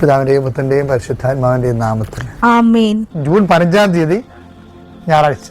പിതാവിന്റെയും പുത്രന്റെയും പരിശുദ്ധാത്മാവിന്റെയും നാമത്തിൽ. ജൂൺ പതിനഞ്ചാം തീയതി ഞായറാഴ്ച.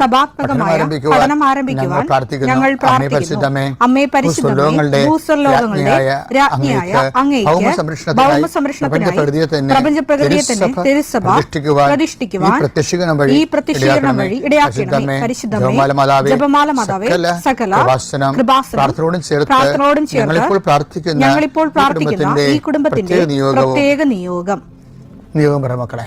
സഭാത്മകമായ പഠനം ആരംഭിക്കുവാൻ ഞങ്ങൾ പ്രാർത്ഥിക്കുന്നു. അമ്മേ പരിശുദ്ധമേ ഭൂസ്വർലോകങ്ങളുടെ രാജ്ഞിയായ അങ്ങേക്ക് ഭൗമ സംരക്ഷണത്തിനായി പ്രപഞ്ച പ്രകൃതിയെ തന്നെ തിരുസഭ പ്രതിഷ്ഠിക്കുവാൻ ഈ പ്രത്യക്ഷീകരണം വഴി ഇടയാക്കണമേ. പരിശുദ്ധമേ ജപമാല മാതാവേ സകല പ്രാർത്ഥനയോടും ചേർത്ത് ഞങ്ങളിപ്പോൾ പ്രാർത്ഥിക്കുന്ന ഞങ്ങളിപ്പോൾ ഈ പ്രാർത്ഥിക്കുന്ന കുടുംബത്തിന്റെ ഈ കുടുംബത്തിന്റെ പ്രത്യേക പ്രത്യേക നിയോഗം. നിയോഗം പറ മക്കളെ.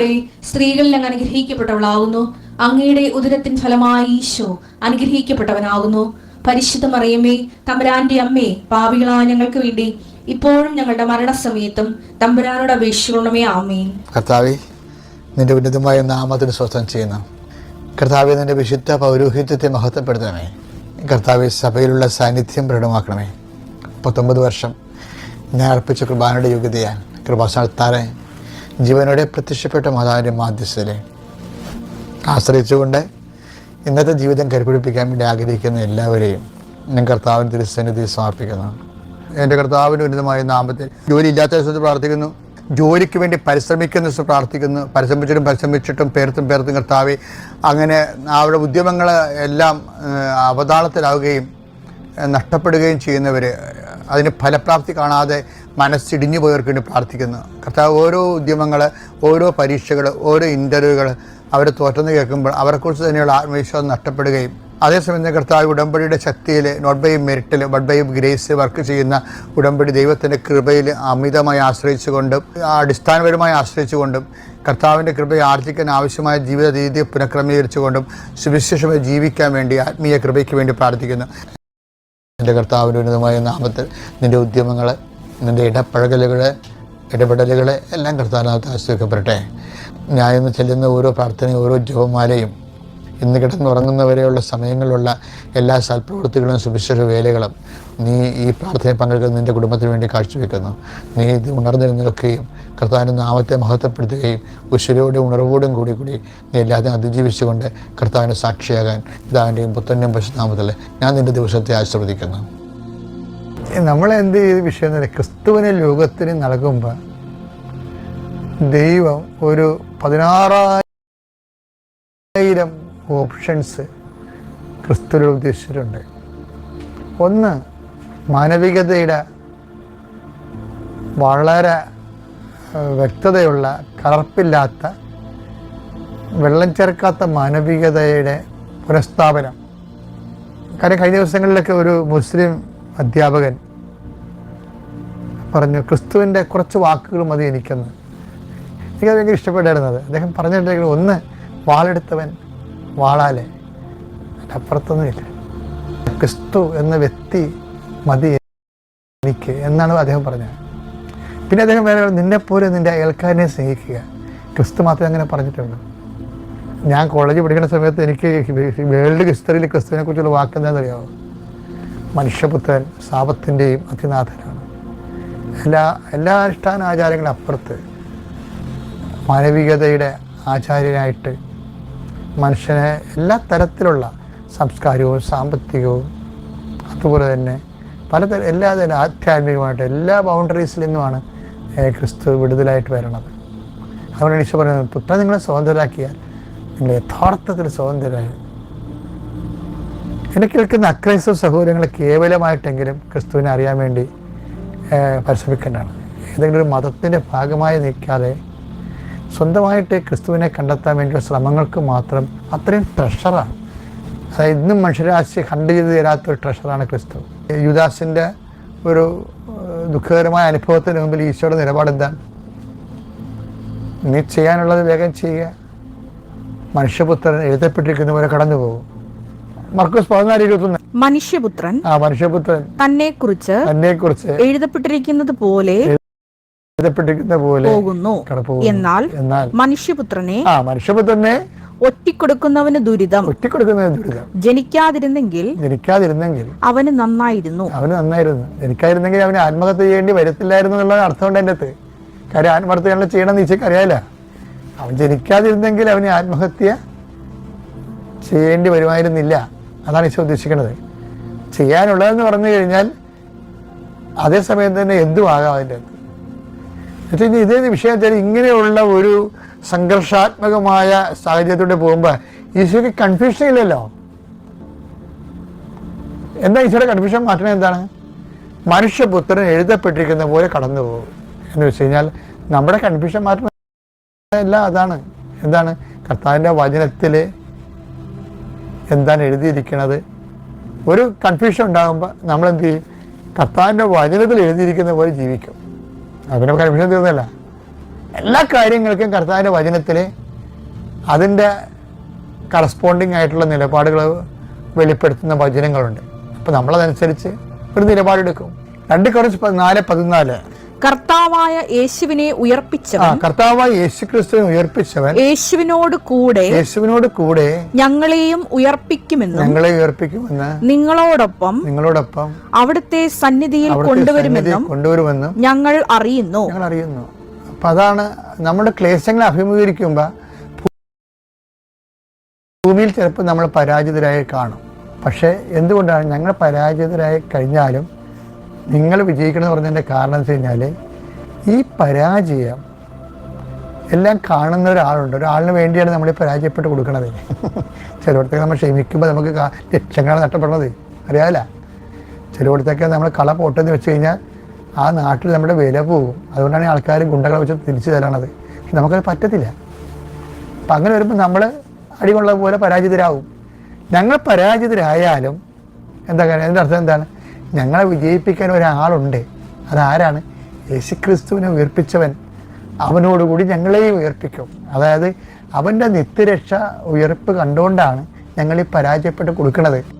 കൂടെ സ്ത്രീകളിൽ അങ്ങ് അനുഗ്രഹിക്കപ്പെട്ടവളാകുന്നു അങ്ങയുടെ ഉദരത്തിൻ ഫലമായി ഈശോ അനുഗ്രഹിക്കപ്പെട്ടവനാകുന്നു. പരിശുദ്ധ മറിയമ്മേ തമ്പുരാന്റെ അമ്മേ പാപികളായ ഞങ്ങൾക്ക് വേണ്ടി ഇപ്പോഴും ഞങ്ങളുടെ മരണസമയത്തും തമ്പുരാനോട് അപേക്ഷിക്കണമേ ആമേൻ. കർത്താവേ നിന്റെ ഉന്നതമായ നാമത്തിന് സ്വസ്ഥം ചെയ്യുന്നു. കർത്താവെ നിന്റെ വിശുദ്ധ പൗരോഹിത്യത്തെ മഹത്വപ്പെടുത്തണമേ. കർത്താവെ സഭയിലുള്ള സാന്നിധ്യം പ്രകടമാക്കണമേ. പത്തൊമ്പത് വർഷം ഞാൻ അർപ്പിച്ച കൃപാനയുടെ യോഗ്യതയാൽ കൃപാസ്ഥാനത്താറെ ജീവനോടെ പ്രത്യക്ഷപ്പെട്ട മാതാവിന്റെ മാധ്യസ്ഥരെ ആശ്രയിച്ചുകൊണ്ട് ഇന്നത്തെ ജീവിതം കരുപിടിപ്പിക്കാൻ വേണ്ടി ആഗ്രഹിക്കുന്ന എല്ലാവരെയും ഞാൻ കർത്താവിന് തിരുസന്നിധി സമർപ്പിക്കുന്നു. എന്റെ കർത്താവിന് ഉന്നതമായ നാമത്തിൽ ജോലി ഇല്ലാത്ത ദിവസത്തിൽ പ്രാർത്ഥിക്കുന്നു. ജോലിക്ക് വേണ്ടി പരിശ്രമിക്കുന്ന ദിവസം പ്രാർത്ഥിക്കുന്നു. പരിശ്രമിച്ചിട്ടും പരിശ്രമിച്ചിട്ടും പേർത്തും പേർത്തും കർത്താവെ അങ്ങനെ അവരുടെ ഉദ്യമങ്ങൾ എല്ലാം അവതാളത്തിലാവുകയും നഷ്ടപ്പെടുകയും ചെയ്യുന്നവർ അതിന് ഫലപ്രാപ്തി കാണാതെ മനസ്സിടിഞ്ഞു പോയവർക്ക് വേണ്ടി പ്രാർത്ഥിക്കുന്നു. കർത്താവ് ഓരോ ഉദ്യമങ്ങൾ ഓരോ പരീക്ഷകൾ ഓരോ ഇന്റർവ്യൂകൾ അവർ തോറ്റെന്ന് കേൾക്കുമ്പോൾ അവരെക്കുറിച്ച് തന്നെയുള്ള ആത്മവിശ്വാസം നഷ്ടപ്പെടുകയും അതേസമയം കർത്താവ് ഉടമ്പടിയുടെ ശക്തിയിൽ നോട്ട് ബൈ മെറിറ്റിൽ ബട്ട് ബൈ ഗ്രേസ് വർക്ക് ചെയ്യുന്ന ഉടമ്പടി ദൈവത്തിന്റെ കൃപയിൽ അമിതമായി ആശ്രയിച്ചുകൊണ്ടും അടിസ്ഥാനപരമായി ആശ്രയിച്ചുകൊണ്ടും കർത്താവിന്റെ കൃപയെ ആർജിക്കാൻ ആവശ്യമായ ജീവിത രീതി പുനഃക്രമീകരിച്ചുകൊണ്ടും സുവിശേഷമായി ജീവിക്കാൻ വേണ്ടി ആത്മീയ കൃപയ്ക്ക് വേണ്ടി പ്രാർത്ഥിക്കുന്നു. എന്റെ കർത്താവിന്റെ ഉന്നതമായ നാമത്തിൽ നിന്റെ ഉദ്യമങ്ങൾ നിന്റെ ഇടപഴകലുകളെ ഇടപെടലുകൾ എല്ലാം കർത്താവിനകത്ത് ആശ്രയിക്കപ്പെടട്ടെ. ഞാൻ ഇന്ന് ചെല്ലുന്ന ഓരോ പ്രാർത്ഥനയും ഓരോ ജപമാലയും ഇന്ന് കിടന്നുറങ്ങുന്നവരെയുള്ള സമയങ്ങളുള്ള എല്ലാ സൽപ്രവൃത്തികളും സുവിശേഷ വേലകളും നീ ഈ പ്രാർത്ഥനയിൽ പങ്കെടുക്കുന്ന നിന്റെ കുടുംബത്തിന് വേണ്ടി കാഴ്ചവെക്കുന്നു. നീ ഇത് ഉണർന്നിരുന്നിരിക്കുകയും കർത്താവിന്റെ നാമത്തെ മഹത്വപ്പെടുത്തുകയും ഉശിരോടെ ഉണർവോടും കൂടി കൂടി നീ എല്ലാത്തിനും അതിജീവിച്ചുകൊണ്ട് കർത്താവിന്റെ സാക്ഷിയാകാൻ ഇതാന്റെയും പുത്തന്റെയും പശുനാമത്തിൽ ഞാൻ നിന്റെ ദിവസത്തെ ആശീർവദിക്കുന്നു. നമ്മളെന്ത് ചെയ്ത് വിഷയം പറഞ്ഞാൽ ക്രിസ്തുവിനെ ലോകത്തിന് നൽകുമ്പോൾ ദൈവം ഒരു പതിനാറായിരം ഓപ്ഷൻസ് ക്രിസ്തുവിൽ ഉദ്ദേശിച്ചിട്ടുണ്ട്. ഒന്ന് മാനവികതയുടെ വളരെ വ്യക്തതയുള്ള കറപ്പില്ലാത്ത വെള്ളം ചേർക്കാത്ത മാനവികതയുടെ പുനഃസ്ഥാപനം. കാര്യം കഴിഞ്ഞ ദിവസങ്ങളിലൊക്കെ ഒരു മുസ്ലിം അധ്യാപകൻ പറഞ്ഞു ക്രിസ്തുവിന്റെ കുറച്ച് വാക്കുകൾ മതി എനിക്കെന്ന്. എനിക്കത് ഭയങ്കര ഇഷ്ടപ്പെട്ടായിരുന്നത് അദ്ദേഹം പറഞ്ഞിട്ടുണ്ടെങ്കിൽ ഒന്ന് വാളെടുത്തവൻ വാളാലെ. അപ്പുറത്തൊന്നുമില്ല. ക്രിസ്തു എന്ന വ്യക്തി മതി എനിക്ക് എന്നാണ് അദ്ദേഹം പറഞ്ഞത്. പിന്നെ അദ്ദേഹം വേറെ നിന്നെപ്പോലെ നിന്റെ അയൽക്കാരനെ സ്നേഹിക്കുക. ക്രിസ്തു മാത്രമേ അങ്ങനെ പറഞ്ഞിട്ടുള്ളൂ. ഞാൻ കോളേജിൽ പഠിക്കുന്ന സമയത്ത് എനിക്ക് വേൾഡ് ഹിസ്റ്ററിയിൽ ക്രിസ്തുവിനെ കുറിച്ചുള്ള വാക്ക് എന്താണെന്ന് അറിയാമോ മനുഷ്യപുത്രൻ സാപത്തിന്റെയും അതിനാഥനാണ് എല്ലാ എല്ലാ അനുഷ്ഠാന ആചാരങ്ങളും അപ്പുറത്ത്. മാനവികതയുടെ ആചാര്യനായിട്ട് മനുഷ്യനെ എല്ലാ തരത്തിലുള്ള സംസ്കാരവും സാമ്പത്തികവും അതുപോലെ തന്നെ പലതരം എല്ലാ തന്നെ ആധ്യാത്മികമായിട്ട് എല്ലാ ബൗണ്ടറീസിൽ നിന്നുമാണ് ക്രിസ്തു വിടുതലായിട്ട് വരണത്. അതുകൊണ്ട് ഈശോ പറയുന്നത് പുത്ര നിങ്ങളെ സ്വതന്ത്രരാക്കിയാൽ നിങ്ങൾ യഥാർത്ഥത്തിൽ സ്വതന്ത്രരായി എന്നെ കേൾക്കുന്ന അക്രൈസ്തവ സഹോദരങ്ങളെ കേവലമായിട്ടെങ്കിലും ക്രിസ്തുവിനെ അറിയാൻ വേണ്ടി പരിശ്രമിക്കേണ്ടതാണ്. ഏതെങ്കിലും ഒരു മതത്തിന്റെ ഭാഗമായി നിൽക്കാതെ സ്വന്തമായിട്ട് ക്രിസ്തുവിനെ കണ്ടെത്താൻ വേണ്ടിയുള്ള ശ്രമങ്ങൾക്ക് മാത്രം അത്രയും ട്രഷറാണ് അതായത് ഇന്നും മനുഷ്യരാശി ഹണ്ട് ചെയ്ത് തരാത്ത ഒരു ട്രഷറാണ് ക്രിസ്തു. യുദാസിന്റെ ഒരു ദുഃഖകരമായ അനുഭവത്തിന് മുമ്പിൽ ഈശോയുടെ നിലപാട് നീ ചെയ്യാനുള്ളത് വേഗം ചെയ്യുക. മനുഷ്യപുത്രൻ എഴുതപ്പെട്ടിരിക്കുന്ന പോലെ കടന്നു പോകും മർക്കോസ് പതിനാല് ഇരുപത്തൊന്ന്. മനുഷ്യപുത്രൻ ആ മനുഷ്യപുത്രൻ. തന്നെ കുറിച്ച് തന്നെ കുറിച്ച് എഴുതപ്പെട്ടിരിക്കുന്നത് പോലെ എഴുതപ്പെട്ടിരിക്കുന്ന പോലെ പോകുന്നു. എന്നാൽ എന്നാൽ മനുഷ്യപുത്രനെ ആ മനുഷ്യപുത്രനെ ഒറ്റിക്കൊടുക്കുന്നവന് ദുരിതം. ഒറ്റിക്കൊടുക്കുന്ന ദുരിതം. ജനിക്കാതിരുന്നെങ്കിൽ ജനിക്കാതിരുന്നെങ്കിൽ അവന് നന്നായിരുന്നു. അവന് നന്നായിരുന്നു. ജനിക്കാതിരുന്നെങ്കിൽ അവന് ആത്മഹത്യ ചെയ്യേണ്ടി വരത്തില്ലായിരുന്നു എന്നുള്ള അർത്ഥമുണ്ട് എന്റെ അകത്ത്. കാര്യം ആത്മഹത്യ ചെയ്യണം ചെയ്യണമെന്ന് ഈശോക്ക് അറിയാല അവൻ ജനിക്കാതിരുന്നെങ്കിൽ അവന് ആത്മഹത്യ ചെയ്യേണ്ടി വരുമായിരുന്നില്ല. അതാണ് ഈശോ ഉദ്ദേശിക്കുന്നത്. ചെയ്യാനുള്ളതെന്ന് പറഞ്ഞു കഴിഞ്ഞാൽ അതേസമയം തന്നെ എന്തും ആകാം അതിന്റെ അകത്ത്? ഇതേ വിഷയം വെച്ചാൽ ഇങ്ങനെയുള്ള ഒരു സംഘർഷാത്മകമായ സാഹചര്യത്തോടെ പോകുമ്പോൾ ഈശോയ്ക്ക് കൺഫ്യൂഷൻ ഇല്ലല്ലോ. എന്താ ഈശോയുടെ കൺഫ്യൂഷൻ മാറ്റണം എന്താണ്? മനുഷ്യപുത്രൻ എഴുതപ്പെട്ടിരിക്കുന്ന പോലെ കടന്നു പോകും. എന്ന് വെച്ച് കഴിഞ്ഞാൽ നമ്മുടെ കൺഫ്യൂഷൻ മാറ്റണ എല്ലാം അതാണ്. എന്താണ്? കർത്താവിന്റെ വചനത്തിൽ എന്താണ് എഴുതിയിരിക്കുന്നത് ഒരു കൺഫ്യൂഷൻ ഉണ്ടാകുമ്പോൾ നമ്മൾ എന്ത് ചെയ്യും? കർത്താവിന്റെ വചനത്തിൽ എഴുതിയിരിക്കുന്ന പോലെ ജീവിക്കും. അതിന് കൺഫ്യൂഷൻ തീർന്നല്ല. എല്ലാ കാര്യങ്ങൾക്കും കർത്താവിന്റെ വചനത്തിൽ അതിന്റെ കറസ്പോണ്ടിങ് ആയിട്ടുള്ള നിലപാടുകൾ വെളിപ്പെടുത്തുന്ന വചനങ്ങളുണ്ട്. അപ്പോൾ നമ്മളതനുസരിച്ച് ഒരു നിലപാടെടുക്കും. രണ്ട് കുറച്ച് നാല് പതിനാല് കർത്താവായ യേശുവിനെ ഉയർപ്പിച്ചവൻ. കർത്താവായ യേശു ക്രിസ്തുവിനെ ഉയർപ്പിച്ചവൻ. യേശുവിനോട് കൂടെ യേശുവിനോട് കൂടെ ഞങ്ങളെയും ഉയർപ്പിക്കുമെന്ന് ഞങ്ങളെ ഉയർപ്പിക്കുമെന്ന് നിങ്ങളോടൊപ്പം നിങ്ങളോടൊപ്പം അവിടുത്തെ സന്നിധിയിൽ കൊണ്ടുവരുമെന്നും കൊണ്ടുവരുമെന്നും ഞങ്ങൾ അറിയുന്നു. ഞങ്ങൾ അറിയുന്നു അപ്പൊ അതാണ് നമ്മുടെ ക്ലേശങ്ങളെ അഭിമുഖീകരിക്കുമ്പോൾ ഭൂമിയിൽ ചിലപ്പോൾ നമ്മൾ പരാജിതരായി കാണും. പക്ഷേ എന്തുകൊണ്ടാണ് ഞങ്ങൾ പരാജിതരായി കഴിഞ്ഞാലും നിങ്ങൾ വിജയിക്കണം എന്ന് പറഞ്ഞതിന്റെ കാരണം എന്ന് വെച്ച് കഴിഞ്ഞാൽ ഈ പരാജയം എല്ലാം കാണുന്ന ഒരാളുണ്ട്. ഒരാളിന് വേണ്ടിയാണ് നമ്മൾ പരാജയപ്പെട്ട് കൊടുക്കണത്. ചിലയിടത്തൊക്കെ നമ്മൾ ക്ഷമിക്കുമ്പോൾ നമുക്ക് ലക്ഷങ്ങളാണ് നഷ്ടപ്പെടുന്നത്. അറിയാമല്ല ചിലയിടത്തൊക്കെ നമ്മൾ കള പോട്ടെന്ന് വെച്ച് കഴിഞ്ഞാൽ ആ നാട്ടിൽ നമ്മുടെ വില പോകും. അതുകൊണ്ടാണ് ആൾക്കാർ ഗുണ്ടകളെ വെച്ച് തിരിച്ചു തരണത്. നമുക്കത് പറ്റത്തില്ല. അപ്പം അങ്ങനെ വരുമ്പോൾ നമ്മൾ അടികൊള്ള പോലെ പരാജിതരാകും ഞങ്ങൾ പരാജിതരായാലും എന്താ കാര്യം? അതിന്റെ അർത്ഥം എന്താണ്? ഞങ്ങളെ വിജയിപ്പിക്കാൻ ഒരാളുണ്ട്. അതാരാണ്? യേശുക്രിസ്തുവിനെ ഉയർപ്പിച്ചവൻ. അവനോടുകൂടി ഞങ്ങളെയും ഉയർപ്പിക്കും. അതായത് അവന്റെ നിത്യരക്ഷ ഉയർപ്പ് കണ്ടുകൊണ്ടാണ് ഞങ്ങൾ ഈ പരാജയപ്പെട്ട് കൊടുക്കുന്നത്.